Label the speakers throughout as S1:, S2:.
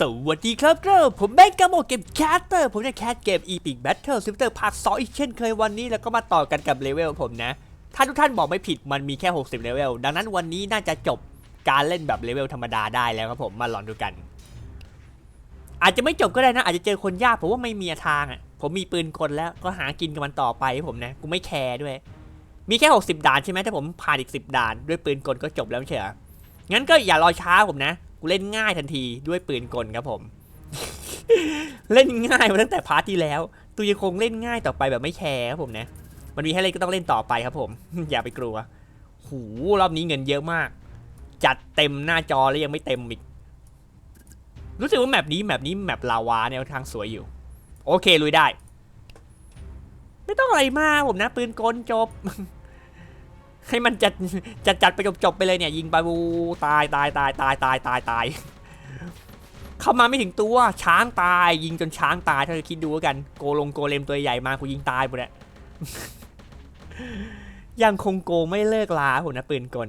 S1: สวัสดีครับเกรผมแบงค์กาโมเกมแคสเตอร์ ผมจะแคสเกม Epic Battle Simulator ภาค2อีกเช่นเคยวันนี้แล้วก็มาต่อกันกับเลเวลผมนะ ถ้าทุกท่านบอกไม่ผิดมันมีแค่ 60 เลเวล ดังนั้นวันนี้น่าจะจบการเล่นแบบเลเวลธรรมดาได้แล้วครับผมมาลองดูกัน อาจจะไม่จบก็ได้นะ อาจจะเจอคนยากผมว่าไม่มีทางอะ ผมมีปืนกลแล้วก็หากินกับมันต่อไปผมนะกูไม่แคร์ด้วย มีแค่ 60 ด่านใช่ไหมถ้าผมผ่านอีก 10 ด่านด้วยปืนกลก็จบแล้วไม่ใช่เหรองั้นก็อย่ารอช้าผมนะ กูเล่นง่ายทันทีด้วยปืนกลครับผม เล่นง่ายมาตั้งแต่พาร์ทที่แล้ว ตูยังคงเล่นง่ายต่อไปแบบไม่แคร์ครับผมนะมันมีให้เล่นก็ต้องเล่นต่อไปครับผม อย่าไปกลัว หูรอบนี้เงินเยอะมาก จัดเต็มหน้าจอแล้วยังไม่เต็มอีก รู้สึกว่าแมปนี้แมปนี้แมปลาวาแนวทางสวยอยู่ โอเคลุยได้ ไม่ต้องอะไรมากผมนะ ปืนกลจบ ให้มันจัดจัดจัดไปจบๆไปเลยเนี่ย ยิงไปบูตายตายตายตายตายตายตายเข้ามาไม่ถึงตัวช้างตาย ยิงจนช้างตายถ้าจะคิดดูกัน โกลงโกเลมตัวใหญ่มากูยิงตายหมดแหละยังคงโกไม่เลิกลาผมนะปืนกล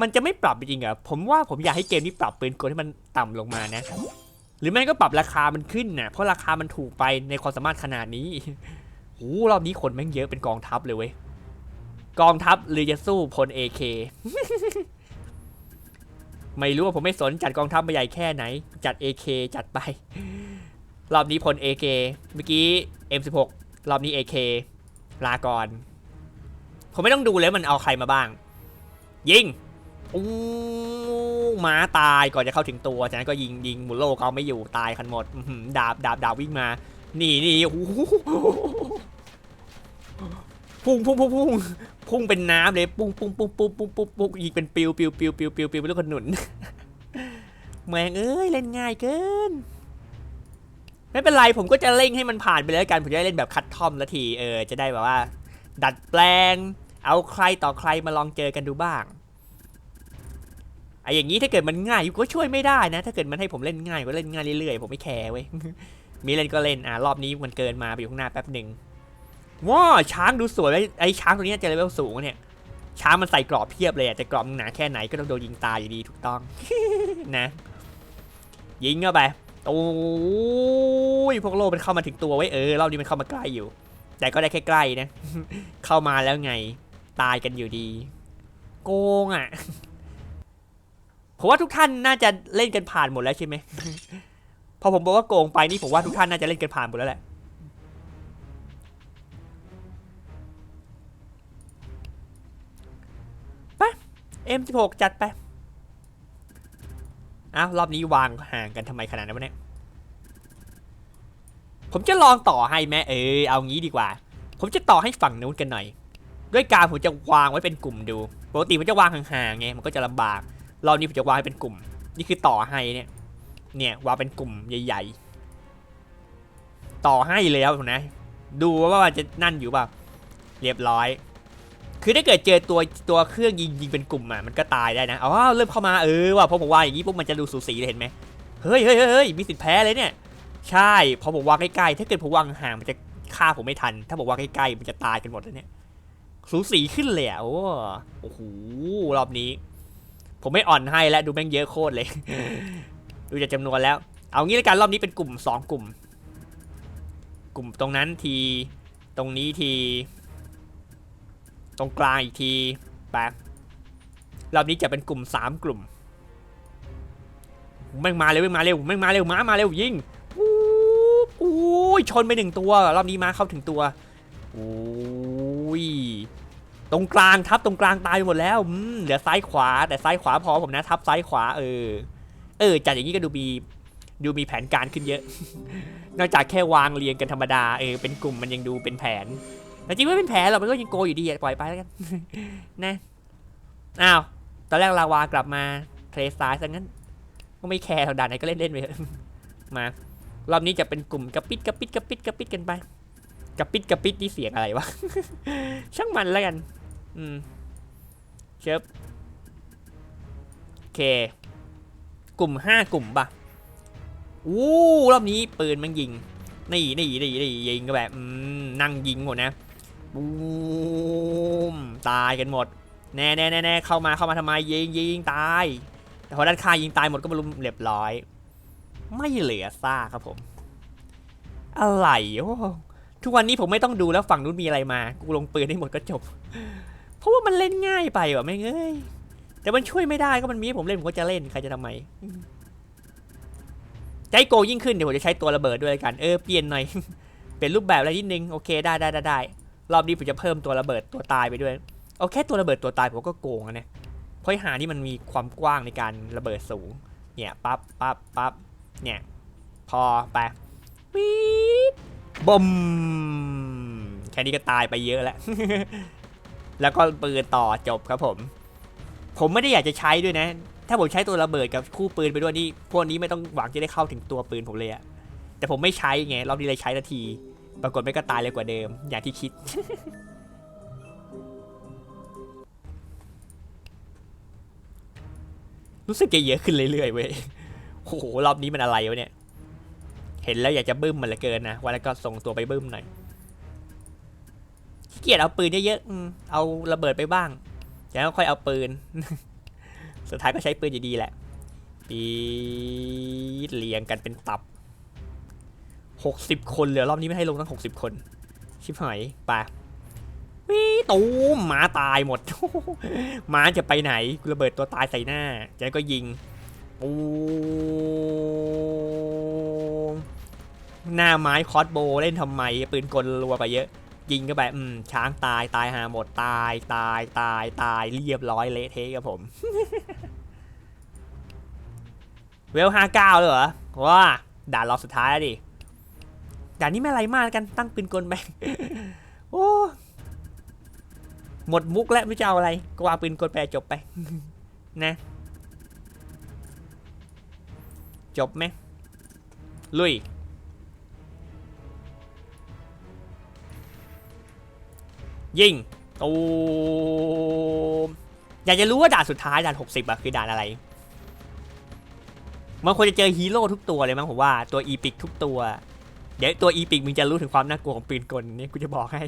S1: มันจะไม่ปรับจริงๆเหรอผมว่าผมอยากให้เกมนี้ปรับปืนกลให้มันต่ำลงมานะ หรือไม่ก็ปรับราคามันขึ้นนะเพราะราคามันถูกไปในความสามารถขนาดนี้โอ้รอบนี้คนแม่งเยอะเป็นกองทัพเลยเว้ย กองทัพหรือจะสู้พล AK ไม่รู้ว่าผมไม่สนจัดกองทัพมาใหญ่แค่ไหน จัด AK จัดไป รอบนี้พล AK เมื่อกี้ M16 รอบนี้ AK ลาก่อนผมไม่ต้องดูเลยมันเอาใครมาบ้าง ยิงอู้ม้าตายก่อนจะเข้าถึงตัว จากนั้นก็ยิงยิงหมุนโลกเอาไม่อยู่ตายคันหมดดาบดาบดาบวิ่งมา นี่นี่โอ้โห พุ่งพุ่งพุ่งพุ่งพุ่งเป็นน้ำเลยปุ้งปุ้งปุ้งปุ้งปุ้งปุ้งปุ้งยิงเป็นปิวปิวปิวปิวปิวปิวเป็นลูกขนุนแมงเอ้ยเล่นง่ายเกิน ไม่เป็นไรผมก็จะเล่งให้มันผ่านไปแล้วกันผมจะได้เล่นแบบคัดทอมละทีเออจะได้แบบว่า ดัดแปลง เอาใครต่อใครมาลองเจอกันดูบ้างไอ้อย่างนี้ถ้าเกิดมันง่ายก็ช่วยไม่ได้นะ ถ้าเกิดมันให้ผมเล่นง่ายก็เล่นง่ายเรื่อยๆผมไม่แคร์เว้ยมีเล่นก็เล่นอะรอบนี้มันเกินมาไปอยู่ข้างหน้าแป๊บหนึ่ง ว้าช้างดูสวยไว้ไอ้ช้างตัวนี้จะเลเวลสูงเนี่ย ช้างมันใส่กรอบเพียบเลยอะแต่กรอบมันหนาแค่ไหนก็ต้องโดนยิงตายอยู่ดีถูกต้องนะ ยิงเข้าไปโอ้ยพวกโลมันเข้ามาถึงตัวไว้เออรอบนี้มันเข้ามาใกล้อยู่ แต่ก็ได้แค่ใกล้นะ เข้ามาแล้วไง ตายกันอยู่ดี โกงอะผมว่าทุกท่านน่าจะเล่นกันผ่านหมดแล้วใช่ไหมพอผมบอกว่าโกงไปนี่ผมว่าทุกท่านน่าจะเล่นกันผ่านหมดแล้วแหละ M16 จัดไปอ้าวรอบนี้วางห่างกันทำไมขนาดนั้นวะเนี่ย ผมจะลองต่อให้แม่เออเอางี้ดีกว่า ผมจะต่อให้ฝั่งนู้นกันหน่อย ด้วยการผมจะวางไว้เป็นกลุ่มดู ปกติผมจะวางห่างๆไง มันก็จะลำบาก รอบนี้ผมจะวางให้เป็นกลุ่ม นี่คือต่อให้เนี่ย เนี่ยวางเป็นกลุ่มใหญ่ๆ ต่อให้แล้วนะ ดูว่ามันจะนั่นอยู่เปล่าเรียบร้อย คือถ้าเกิดเจอตัวตัวเครื่องยิงยิงเป็นกลุ่มอะมันก็ตายได้นะอ๋อเริ่มเข้ามาเออว่ะพอผมวางอย่างนี้ปุ๊บมันจะดูสูสีเลยเห็นไหมเฮ้ยเฮ้ยเฮ้ยมีสิทธิ์แพ้เลยเนี่ยใช่พอผมวางใกล้ๆถ้าเกิดผมวางห่างมันจะฆ่าผมไม่ทัน ถ้าผมวางใกล้ๆมันจะตายกันหมดแล้วเนี่ยสูสีขึ้นเลยอะโอ้โหรอบนี้ ผมไม่อ่อนให้แล้วดูแม่งเยอะโคตรเลย ดูจากจำนวนแล้ว เอางี้ล้วกันรอบนี้เป็นกลุ่ม 2 กลุ่ม กลุ่มตรงนั้นทีตรงนี้ที ตรงกลางอีกทีแป๊บรอบนี้จะเป็นกลุ่ม 3 กลุ่มแม่งมาเร็วแม่งมาเร็วแม่งมาเร็วม้ามาเร็วยิงอู้อู้ยชนไปหนึ่งตัว รอบนี้ม้าเข้าถึงตัวโอ้ยตรงกลางทับตรงกลางตายหมดแล้วเหลือซ้ายขวา แต่ซ้ายขวาพอผมนะทับซ้ายขวาเออ เออจัดอย่างนี้ก็ดูมีดูมีแผนการขึ้นเยอะ นอกจากแค่วางเรียงกันธรรมดาเออเป็นกลุ่มมันยังดูเป็นแผน แต่จริงไม่เป็นแผนหรอกมันก็ยังโกอยู่ดีปล่อยไปแล้วกันนะอ้าวตอนแรกลาวากลับมาเทรซ้ายซะงั้น ก็ไม่แคร์เท่าด่านไหนก็เล่นเล่นไปมารอบนี้จะเป็นกลุ่มกระปิดกระปิดกระปิดกระปิดกันไปกระปิดกระปิดนี่เสียงอะไรวะช่างมันแล้วกัน อืมเชิบโอเค กลุ่มห้ากลุ่มปะอู้รอบนี้ปืนมันยิงนี่นี่นี่นี่ยิงก็แบบนั่งยิงหมดนะ บูมตายกันหมด แน่แน่แน่แน่เข้ามาเข้ามาทำไมยิงยิงตาย แต่พอด้านข้างยิงตายหมดก็มารุมเรียบร้อย ไม่เหลือซ่าครับผม อะไรโอ้ทุกวันนี้ผมไม่ต้องดูแล้วฝั่งนู้นมีอะไรมา กูลงปืนให้หมดก็จบ เพราะว่ามันเล่นง่ายไปว่ะไม่เอ้ยแต่มันช่วยไม่ได้ก็มันมีให้ผมเล่นผมก็จะเล่นใครจะทำไมใจโกยิ่งขึ้นเดี๋ยวผมจะใช้ตัวระเบิดด้วยกันเออเปลี่ยนหน่อย เปลี่ยนรูปแบบอะไรนิดนึงโอเคได้ได้ได้ได้ รอบนี้ผมจะเพิ่มตัวระเบิดตัวตายไปด้วย เอาแค่ตัวระเบิดตัวตายผมก็โกงอะเนี่ยเพราะไอ้หานี่มันมีความกว้างในการระเบิดสูง เนี่ยปั๊บปั๊บปั๊บเนี่ย พอไปวีดบมแค่นี้ก็ตายไปเยอะแล้ว แล้วก็ปืนต่อจบครับผม ผมไม่ได้อยากจะใช้ด้วยนะ ถ้าผมใช้ตัวระเบิดกับคู่ปืนไปด้วยนี่พวกนี้ไม่ต้องหวังจะได้เข้าถึงตัวปืนผมเลยอะแต่ผมไม่ใช้ไงรอบนี้เลยใช้นาที ปรากฏไม่ก็ตายเลยกว่าเดิม อย่างที่คิด รู้สึกจะเยอะขึ้นเรื่อยๆเว้ยโอ้โหรอบนี้มันอะไรวะเนี่ย เห็นแล้วอยากจะบึ้มมันเหลือเกินนะวันแล้วก็ส่งตัวไปบึ้มหน่อยขี้เกียจเอาปืนเยอะๆเอาระเบิดไปบ้างแล้วค่อยเอาปืน สุดท้ายก็ใช้ปืนอยู่ดีแหละปีเรียงกันเป็นตับ หกสิบคนเหลือรอบนี้ไม่ให้ลงตั้งหกสิบคน ชิบหายไปวิตูมหมาตายหมดหมาจะไปไหนกูระเบิดตัวตายใส่หน้าจากนั้นก็ยิงปูหน้าไม้คอสโบเล่นทำไม ปืนกลรัวไปเยอะ ยิงก็ไปอืม ช้างตายตายหาหมดตายตายตายตายเรียบร้อยเละเทะครับผม เวลห้าเก้าเลยเหรอว้าด่านรอบสุดท้ายแล้วดิ ด่านนี้ไม่ไรมากกันตั้งปืนกลไปโอ้หมดมุกแล้วไม่จะเอาอะไรก็วางปืนกลไปจบไป นะ จบไหมลุยยิงตูมอยากจะรู้ว่าด่านสุดท้ายด่าน 60อะคือด่านอะไร มันควรจะเจอฮีโร่ทุกตัวเลยมั้งผมว่าตัวอีพิกทุกตัว เดี๋ยวตัวอีพิกมึงจะรู้ถึงความน่ากลัวของปืนกลนี่กูจะบอกให้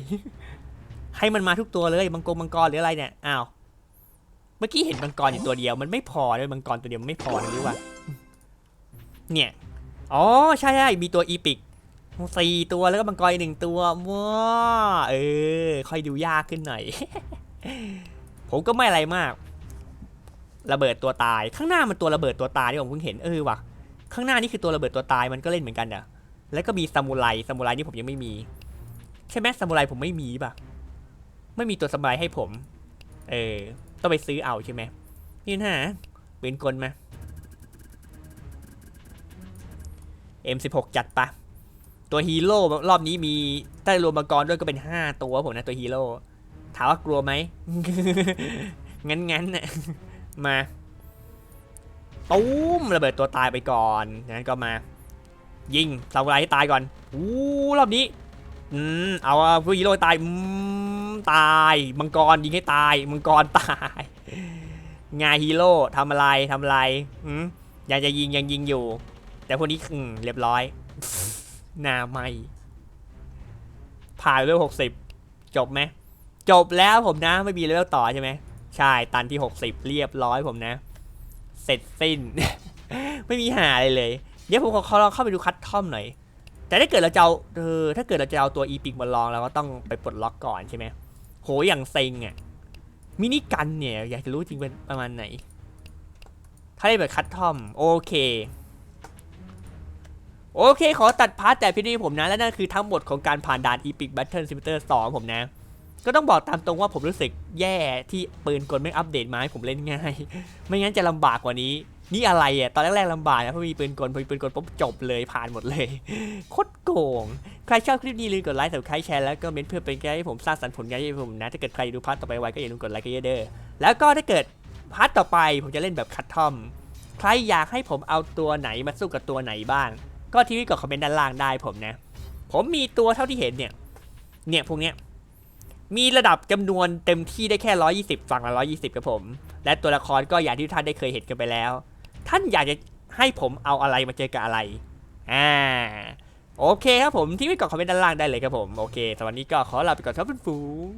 S1: ให้มันมาทุกตัวเลยมังกรมังกรหรืออะไรเนี่ยอ้าวเมื่อกี้เห็นมังกรอยู่ตัวเดียวมันไม่พอเลยมังกรตัวเดียวมันไม่พอนะรู้ป่ะเนี่ยอ๋อใช่ใช่มีตัวอีพิกสี่ตัวแล้วก็มังกรอีกหนึ่งตัวว้าเออ ค่อยดูยากขึ้นหน่อย ผมก็ไม่อะไรมาก ระเบิดตัวตาย ข้างหน้ามันตัวระเบิดตัวตายที่ผมเพิ่งเห็นเออว่ะข้างหน้านี่คือตัวระเบิดตัวตายมันก็เล่นเหมือนกันเด้อ แล้วก็มีซามูไรซามูไรนี่ผมยังไม่มี ใช่ไหมซามูไรผมไม่มีป่ะ ไม่มีตัวซามูไรให้ผม เออ ต้องไปซื้อเอาใช่ไหมนี่นะปืนกลมา M16 จัดปะตัวฮีโร่รอบนี้มีถ้ารวมมังกรด้วยก็เป็น 5 ตัวผมนะตัวฮีโร่ถามว่ากลัวไหม งั้นงั้นๆน่ะมา ตุ้มระเบิดตัวตายไปก่อนงั้นก็มา ยิงซามูไรให้ตายก่อนอู้รอบนี้อืมเอาผู้ฮีโร่ตายอืมตายมังกรยิงให้ตายมังกรตายงานฮีโร่ทำอะไรทำอะไรอืมยังจะยิงยังยิงอยู่ แต่พวกนี้อืมเรียบร้อยหน้าไม่ผ่านเลเวลหกสิบจบไหมจบแล้วผมนะไม่มีเลเวลต่อใช่ไหมใช่ตันที่หกสิบเรียบร้อยผมนะ เสร็จสิ้น ไม่มีหาอะไรเลย เดี๋ยวผมขอลองเข้าไปดูคัดทอมหน่อย แต่ถ้าเกิดเราจะเอาเออถ้าเกิดเราจะเอาตัวอีพิกมาลองเราก็ต้องไปปลดล็อกก่อนใช่ไหมโหอย่างเซ็งอะมินิกันเนี่ยอยากจะรู้จริงเป็นประมาณไหน ถ้าได้แบบคัดทอมโอเคโอเค ขอตัดพาร์ทแต่พี่นี้ผมนะ และนั่นคือทั้งหมดของการผ่านด่าน Epic Battle Simulator 2 ผมนะ ก็ต้องบอกตามตรงว่าผมรู้สึกแย่ที่ปืนกลไม่อัปเดตมาให้ผมเล่นง่าย ไม่งั้นจะลำบากกว่านี้ นี่อะไรอะ ตอนแรกๆลำบากนะเพราะมีปืนกลพอมีปืนกลปุ๊บจบเลยผ่านหมดเลยโคตรโกง ใครชอบคลิปนี้ลืมกดไลค์สับสไครต์แชร์แล้วก็เมนเพื่อเป็นกำลังใจให้ผมสร้างสรรค์ผลงานให้ผมนะ ถ้าเกิดใครดูพาร์ทต่อไปไวก็อย่าลืมกดไลค์กันเยอะเด้อแล้วก็ถ้าเกิดพาร์ทต่อไปผมจะเล่นแบบคัดทอม ใครอยากให้ผมเอาตัวไหนมาสู้กับตัวไหนบ้าง ก็ทีวีกดคอมเมนต์ด้านล่างได้ผมนะ ผมมีตัวเท่าที่เห็นเนี่ย เนี่ยพวกเนี้ย มีระดับจำนวนเต็มที่ได้แค่ 120 ฝั่งละ 120ครับผม และตัวละครก็อย่างที่ท่านได้เคยเห็นกันไปแล้ว ท่านอยากจะให้ผมเอาอะไรมาเจอกับอะไร อ่า โอเคครับผมที่ไม่กดคอมเมนต์ด้านล่างได้เลยครับผม โอเคสวันนี้ก็ขอลาไปก่อนครับเพื่อนฝูง